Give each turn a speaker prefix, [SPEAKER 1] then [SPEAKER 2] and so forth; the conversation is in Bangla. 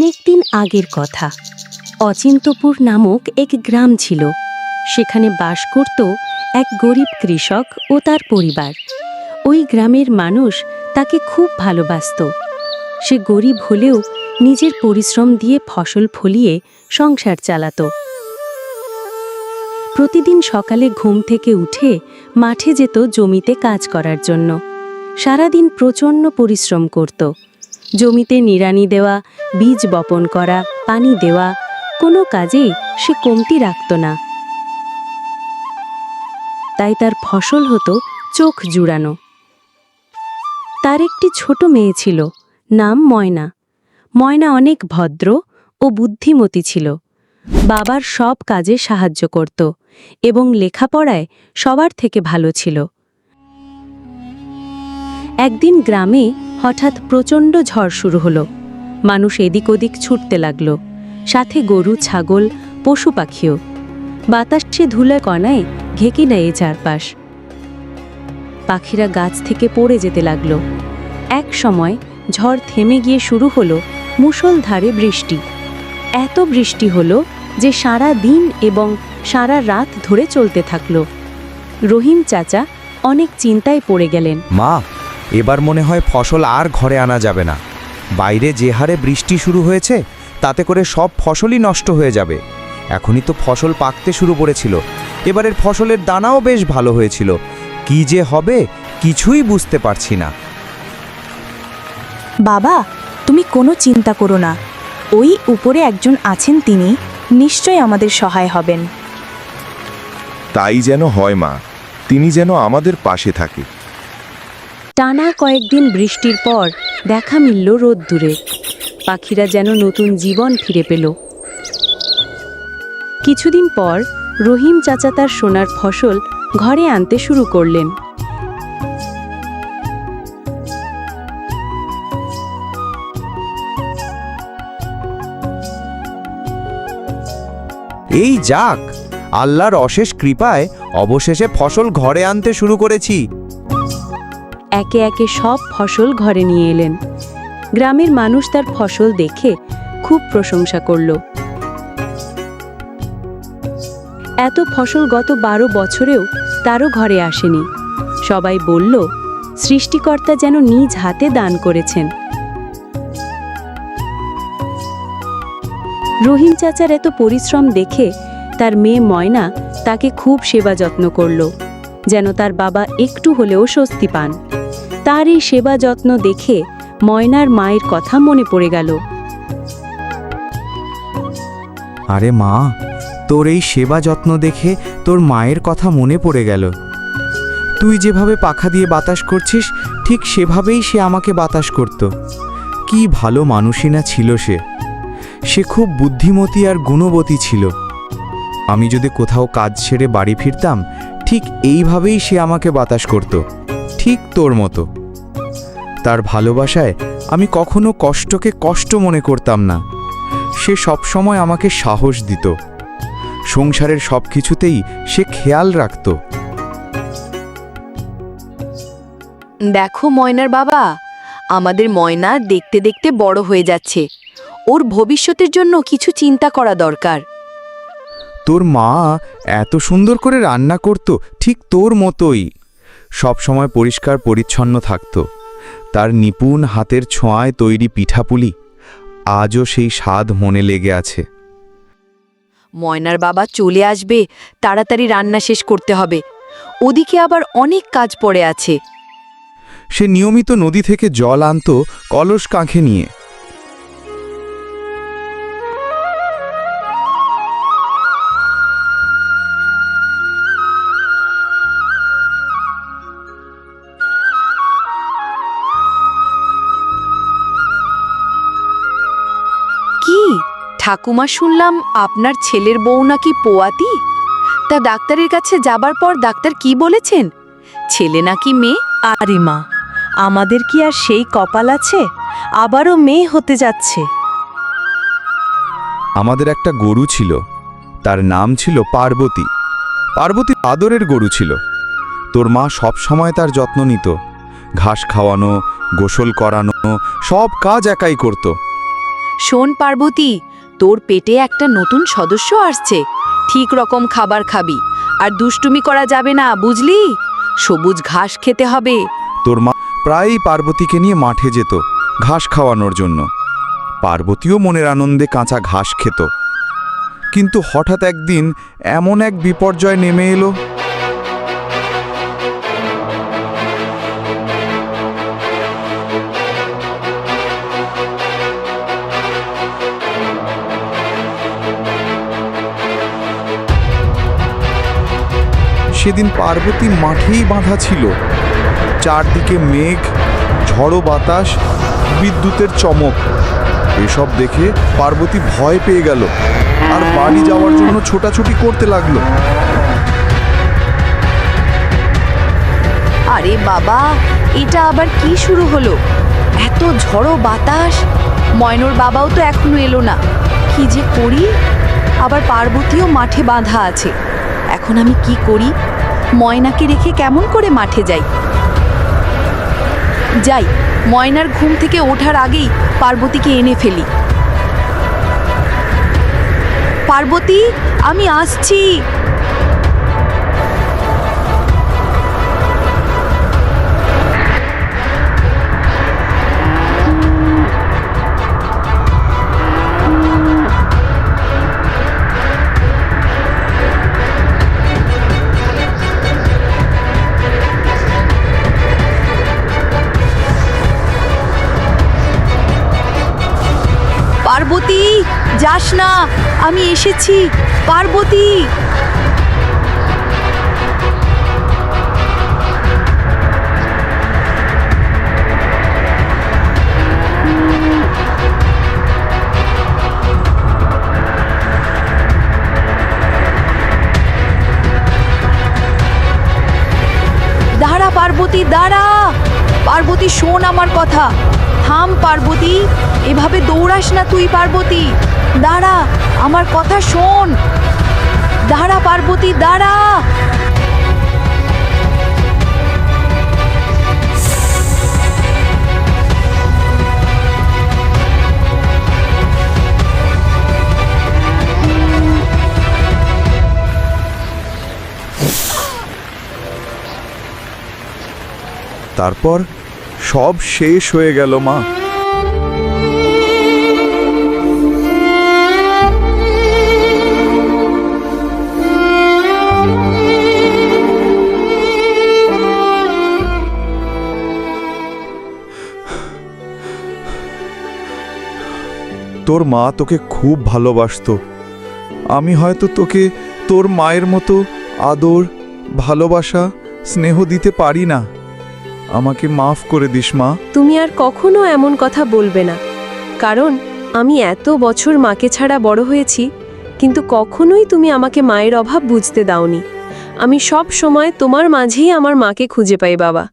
[SPEAKER 1] অনেক দিন আগের কথা। অচিন্তপুর নামক এক গ্রাম ছিল। সেখানে বাস করত এক গরিব কৃষক ও তার পরিবার। ওই গ্রামের মানুষ তাকে খুব ভালোবাসত। সে গরিব হলেও নিজের পরিশ্রম দিয়ে ফসল ফলিয়ে সংসার চালাতো। প্রতিদিন সকালে ঘুম থেকে উঠে মাঠে যেত জমিতে কাজ করার জন্য। সারাদিন প্রচণ্ড পরিশ্রম করত। জমিতে নিড়ানি দেওয়া, বীজ বপন করা, পানি দেওয়া, কোনো কাজেই সে কমতি রাখত না। তাই তার ফসল হতো চোখ জুড়ানো। তার একটি ছোট মেয়ে ছিল, নাম ময়না। ময়না অনেক ভদ্র ও বুদ্ধিমতী ছিল। বাবার সব কাজে সাহায্য করত এবং লেখাপড়ায় সবার থেকে ভালো ছিল। একদিন গ্রামে হঠাৎ প্রচণ্ড ঝড় শুরু হলো। মানুষ এদিক ওদিক ছুটতে লাগল। সাথে গরু, ছাগল, পশু পাখিও। বাতাসে ধুলা কণায় ঘেঁকে নেয় চারপাশ। পাখিরা গাছ থেকে পড়ে যেতে লাগল। এক সময় ঝড় থেমে গিয়ে শুরু হলো মুষলধারে বৃষ্টি। এত বৃষ্টি হলো যে সারা দিন এবং সারা রাত ধরে চলতে থাকল। রহিম চাচা অনেক চিন্তায় পড়ে গেলেন।
[SPEAKER 2] মা এবার মনে হয় ফসল আর ঘরে আনা যাবে না। বাইরে যে হারে বৃষ্টি শুরু হয়েছে তাতে করে সব ফসলই নষ্ট হয়ে যাবে। এখনই তো ফসল পাকতে শুরু করেছিল। এবারের ফসলের দানাও বেশ ভালো হয়েছিল। কি যে হবে কিছুই বুঝতে পারছি না।
[SPEAKER 3] বাবা তুমি কোনো চিন্তা করো না। ওই উপরে একজন আছেন তিনি নিশ্চয় আমাদের সহায় হবেন।
[SPEAKER 4] তাই যেন হয় মা তিনি যেন আমাদের পাশে থাকে।
[SPEAKER 1] টানা কয়েকদিন বৃষ্টির পর দেখা মিলল রোদ্দুরে। পাখিরা যেন নতুন জীবন ফিরে পেল। কিছুদিন পর রহিম চাচা তার সোনার ফসল ঘরে আনতে শুরু করলেন।
[SPEAKER 2] এই যাক, আল্লাহর অশেষ কৃপায় অবশেষে ফসল ঘরে আনতে শুরু করেছি।
[SPEAKER 1] একে একে সব ফসল ঘরে নিয়ে এলেন। গ্রামের মানুষ তার ফসল দেখে খুব প্রশংসা করল। এত ফসল গত বারো বছরেও তারও ঘরে আসেনি। সবাই বলল, সৃষ্টিকর্তা যেন নিজ হাতে দান করেছেন। রহিম চাচার এত পরিশ্রম দেখে তার মেয়ে ময়না তাকে খুব সেবা যত্ন করল, যেন তার বাবা একটু হলেও স্বস্তি পান। তার এই সেবা যত্ন দেখে ময়নার মায়ের কথা মনে পড়ে গেল।
[SPEAKER 2] আরে মা, তোর এই সেবা যত্ন দেখে তোর মায়ের কথা মনে পড়ে গেল। তুই যেভাবে পাখা দিয়ে বাতাস করছিস, ঠিক সেভাবেই সে আমাকে বাতাস করত। কি ভালো মানুষই না ছিল সে। সে খুব বুদ্ধিমতী আর গুণবতী ছিল। আমি যদি কোথাও কাজ ছেড়ে বাড়ি ফিরতাম, ঠিক এইভাবেই সে আমাকে বাতাস করত। ঠিক তোর মতো। তার ভালোবাসায় আমি কখনো কষ্টকে কষ্ট মনে করতাম না। সে সবসময় আমাকে সাহস দিত। সংসারের সব কিছুতেই সে খেয়াল রাখত।
[SPEAKER 5] দেখো ময়নার বাবা আমাদের ময়না দেখতে দেখতে বড় হয়ে যাচ্ছে। ওর ভবিষ্যতের জন্য কিছু চিন্তা করা দরকার।
[SPEAKER 2] তোর মা এত সুন্দর করে রান্না করত ঠিক তোর মতোই। সব সময় পরিষ্কার পরিচ্ছন্ন থাকত। তার নিপুণ হাতের ছোঁয়ায় তৈরি পিঠাপুলি আজও সেই স্বাদ মনে লেগে আছে।
[SPEAKER 5] ময়নার বাবা চলে আসবে তাড়াতাড়ি রান্না শেষ করতে হবে। ওদিকে আবার অনেক কাজ পড়ে আছে।
[SPEAKER 2] সে নিয়মিত নদী থেকে জল আনত কলস কাঁখে নিয়ে।
[SPEAKER 5] ঠাকুমা শুনলাম আপনার ছেলের বউ নাকি পোয়াতি? তা ডাক্তারের কাছে যাবার পর ডাক্তার কি বলেছেন? ছেলে নাকি মেয়ে?
[SPEAKER 3] আরে মা আমাদের কি আর সেই কপাল আছে? আবারও মেয়ে হতে যাচ্ছে।
[SPEAKER 2] আমাদের একটা গরু ছিল তার নাম ছিল পার্বতী। পার্বতী আদরের গরু ছিল। তোর মা সব সময় তার যত্ন নিত। ঘাস খাওয়ানো গোসল করানো সব কাজ একাই করত।
[SPEAKER 5] শোন পার্বতী তোর পেটে একটা নতুন সদস্য আসছে। ঠিক রকম খাবার খাবি। আর দুষ্টুমি করা যাবে না, বুঝলি? সবুজ ঘাস খেতে হবে।
[SPEAKER 2] তোর মা প্রায়ই পার্বতীকে নিয়ে মাঠে যেত, ঘাস খাওয়ানোর জন্য। পার্বতীও মনের আনন্দে কাঁচা ঘাস খেত। কিন্তু হঠাৎ একদিন এমন এক বিপর্যয় নেমে এলো। সেদিন পার্বতী মাঠেই বাঁধা ছিল। চারদিকে মেঘ, ঝড়ো বাতাস, বিদ্যুতের চমক। এসব দেখে পার্বতী ভয় পেয়ে গেল আর বাড়ি যাওয়ার জন্য ছোটাছুটি করতে লাগল।
[SPEAKER 5] আরে বাবা, এটা আবার কি শুরু হলো? এত ঝড়ো বাতাস? ময়নোর বাবাও তো এখনও এলো না। কি যে করি? আবার পার্বতীও মাঠে বাঁধা আছে। এখন আমি কি করি? ময়নাকে রেখে কেমন করে মাঠে যাই? যাই, ময়নার ঘুম থেকে ওঠার আগেই পার্বতীকে এনে ফেলি। পার্বতী, আমি আসছি। যাস না, আমি এসেছি, পার্বতী। দাঁড়া পার্বতী দাঁড়া। পার্বতী, শোন আমার কথা। থাম, পার্বতী। এভাবে দৌড়াস না তুই, পার্বতী। দাঁড়া আমার কথা শোন। দাঁড়া পার্বতী দাঁড়া।
[SPEAKER 2] তারপর সব শেষ হয়ে গেল মা। তোর মা তোকে খুব ভালোবাসতো। আমি হয়তো তোকে তোর মায়ের মতো আদর, ভালোবাসা, স্নেহ দিতে পারি না। আমাকে মাফ করে দিস, মা।
[SPEAKER 6] তুমি আর কখনো এমন কথা বলবে না। কারণ আমি এত বছর মাকে ছাড়া বড় হয়েছি, কিন্তু কখনোই তুমি আমাকে মায়ের অভাব বুঝতে দাওনি। আমি সব সময় তোমার মাঝেই আমার মাকে খুঁজে পাই, বাবা।